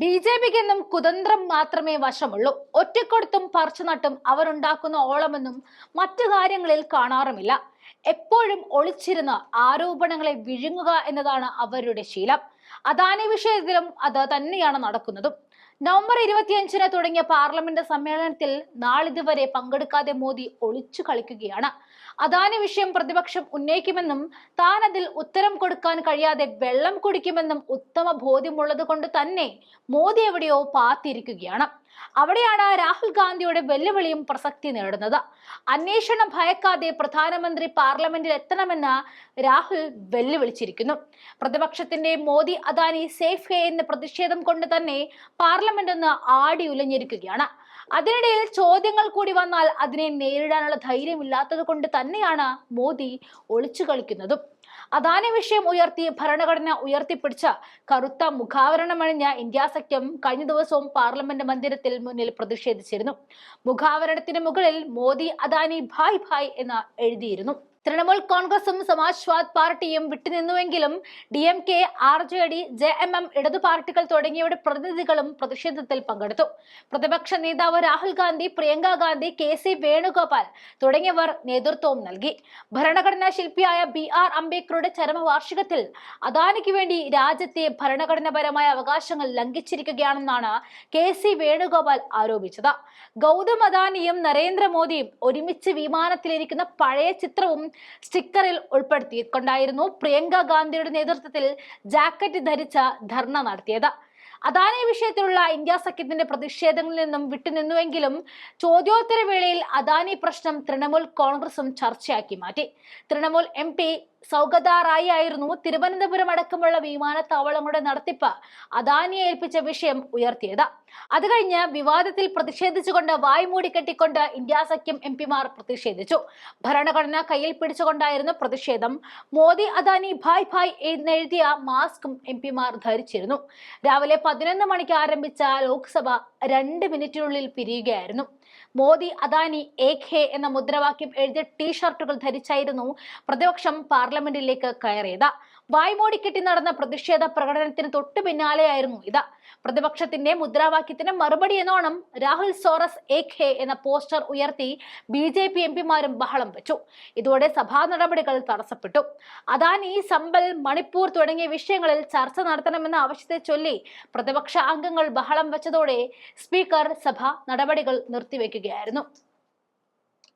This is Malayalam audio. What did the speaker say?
ബി ജെ പിക്ക് എന്നും കുതന്ത്രം മാത്രമേ വശമുള്ളൂ. ഒറ്റക്കൊടുത്തും പറിച്ചുനട്ടും അവരുണ്ടാക്കുന്ന ഓളമെന്നും മറ്റു കാര്യങ്ങളിൽ കാണാറുമില്ല. എപ്പോഴും ഒളിച്ചിരുന്ന് ആരോപണങ്ങളെ വിഴുങ്ങുക എന്നതാണ് അവരുടെ ശീലം. അദാനി വിഷയത്തിലും അത് തന്നെയാണ് നടക്കുന്നതും. നവംബർ ഇരുപത്തിയഞ്ചിന് തുടങ്ങിയ പാർലമെന്റ് സമ്മേളനത്തിൽ നാളിതുവരെ പങ്കെടുക്കാതെ മോദി ഒളിച്ചു കളിക്കുകയാണ്. അദാനി വിഷയം പ്രതിപക്ഷം ഉന്നയിക്കുമെന്നും താൻ അതിൽ ഉത്തരം കൊടുക്കാൻ കഴിയാതെ വെള്ളം കുടിക്കുമെന്നും ഉത്തമ ബോധ്യമുള്ളത് കൊണ്ട് തന്നെ മോദി എവിടെയോ പാത്തിരിക്കുകയാണ് അവിടെയാണ് രാഹുൽ ഗാന്ധിയുടെ വെല്ലുവിളിയും പ്രസക്തി നേടുന്നത്. അന്വേഷണം ഭയക്കാതെ പ്രധാനമന്ത്രി പാർലമെന്റിൽ എത്തണമെന്ന് രാഹുൽ വെല്ലുവിളിച്ചിരിക്കുന്നു. പ്രതിപക്ഷത്തിന്റെ മോദി അദാനി സേഫ് ഹേ എന്ന പ്രതിഷേധം കൊണ്ട് തന്നെ പാർലമെന്റ് ഒന്ന് ആടി ഉലഞ്ഞിരിക്കുകയാണ്. അതിനിടയിൽ ചോദ്യങ്ങൾ കൂടി വന്നാൽ അതിനെ നേരിടാനുള്ള ധൈര്യമില്ലാത്തത് കൊണ്ട് തന്നെയാണ് മോദി ഒളിച്ചു കളിക്കുന്നതും. അദാനി വിഷയം ഉയർത്തി ഭരണഘടന ഉയർത്തിപ്പിടിച്ച കറുത്ത മുഖാവരണമണിഞ്ഞ ഇന്ത്യ സഖ്യം കഴിഞ്ഞ ദിവസവും പാർലമെന്റ് മന്ദിരത്തിൽ മുന്നിൽ പ്രതിഷേധിച്ചിരുന്നു. മുഖാവരണത്തിന് മുകളിൽ മോദി അദാനി ഭായ് ഭായ് എന്ന് എഴുതിയിരുന്നു. തൃണമൂൽ കോൺഗ്രസും സമാജ്വാദ് പാർട്ടിയും വിട്ടുനിന്നുവെങ്കിലും D M K R J D J M M ഇടതു പാർട്ടികൾ തുടങ്ങിയവരുടെ പ്രതിനിധികളും പ്രതിഷേധത്തിൽ പങ്കെടുത്തു. പ്രതിപക്ഷ നേതാവ് രാഹുൽ ഗാന്ധി പ്രിയങ്ക ഗാന്ധി കെ സി വേണുഗോപാൽ തുടങ്ങിയവർ നേതൃത്വവും നൽകി. ഭരണഘടനാ ശില്പിയായ ബി ആർ അംബേദ്കറുടെ ചരമവാർഷികത്തിൽ അദാനിക്ക് വേണ്ടി രാജ്യത്തെ ഭരണഘടനാപരമായ അവകാശങ്ങൾ ലംഘിച്ചിരിക്കുകയാണെന്നാണ് കെ സി വേണുഗോപാൽ ആരോപിച്ചത്. ഗൗതം അദാനിയും നരേന്ദ്രമോദിയും ഒരുമിച്ച് വിമാനത്തിലിരിക്കുന്ന പഴയ ചിത്രവും സ്റ്റിക്കറിൽ ഉൾപ്പെടുത്തിക്കൊണ്ടായിരുന്നു പ്രിയങ്ക ഗാന്ധിയുടെ നേതൃത്വത്തിൽ ജാക്കറ്റ് ധരിച്ച ധർണ നടത്തിയത്. അദാനി വിഷയത്തിലുള്ള ഇന്ത്യ സഖ്യത്തിന്റെ പ്രതിഷേധങ്ങളിൽ നിന്നും വിട്ടുനിന്നുവെങ്കിലും ചോദ്യോത്തര വേളയിൽ അദാനി പ്രശ്നം തൃണമൂൽ കോൺഗ്രസും ചർച്ചയാക്കി മാറ്റി. തൃണമൂൽ എം പി സൗഗത റായി ആയിരുന്നു തിരുവനന്തപുരം അടക്കമുള്ള വിമാനത്താവളങ്ങളുടെ നടത്തിപ്പ്. അദാനിയെ ഏൽപ്പിച്ച വിഷയം ഉയർത്തിയത്. അത് കഴിഞ്ഞ് വിവാദത്തിൽ പ്രതിഷേധിച്ചുകൊണ്ട് വായ്മൂടി കെട്ടിക്കൊണ്ട് ഇന്ത്യ സഖ്യം എം പിമാർ പ്രതിഷേധിച്ചു. ഭരണഘടന കയ്യിൽ പിടിച്ചുകൊണ്ടായിരുന്നു പ്രതിഷേധം. മോദി അദാനി ഭായ് ഭായ് എന്നെഴുതിയ മാസ്കും എം പിമാർ ധരിച്ചിരുന്നു. രാവിലെ പതിനൊന്ന് മണിക്ക് ആരംഭിച്ച ലോക്സഭ രണ്ട് മിനിറ്റിനുള്ളിൽ പിരിയുകയായിരുന്നു. മോദി അദാനി ഹേ എന്ന മുദ്രാവാക്യം എഴുതിയ ടീഷർട്ടുകൾ ധരിച്ചായിരുന്നു പ്രതിപക്ഷം പാർലമെന്റിലേക്ക് കയറിയത്. വായ്മോടിക്കെട്ടി നടന്ന പ്രതിഷേധ പ്രകടനത്തിന് തൊട്ടു പിന്നാലെയായിരുന്നു ഇത്. പ്രതിപക്ഷത്തിന്റെ മുദ്രാവാക്യത്തിന് മറുപടി എന്നോണം രാഹുൽ സോറസ് ഏക് എന്ന പോസ്റ്റർ ഉയർത്തി ബി ജെ പി എംപിമാരും ബഹളം വെച്ചു. ഇതോടെ സഭാ നടപടികൾ തടസ്സപ്പെട്ടു. അദാനി സമ്പൽ മണിപ്പൂർ തുടങ്ങിയ വിഷയങ്ങളിൽ ചർച്ച നടത്തണമെന്ന ആവശ്യത്തെ ചൊല്ലി പ്രതിപക്ഷ അംഗങ്ങൾ ബഹളം വെച്ചതോടെ സ്പീക്കർ സഭ നടപടികൾ നിർത്തിവെക്കുകയായിരുന്നു.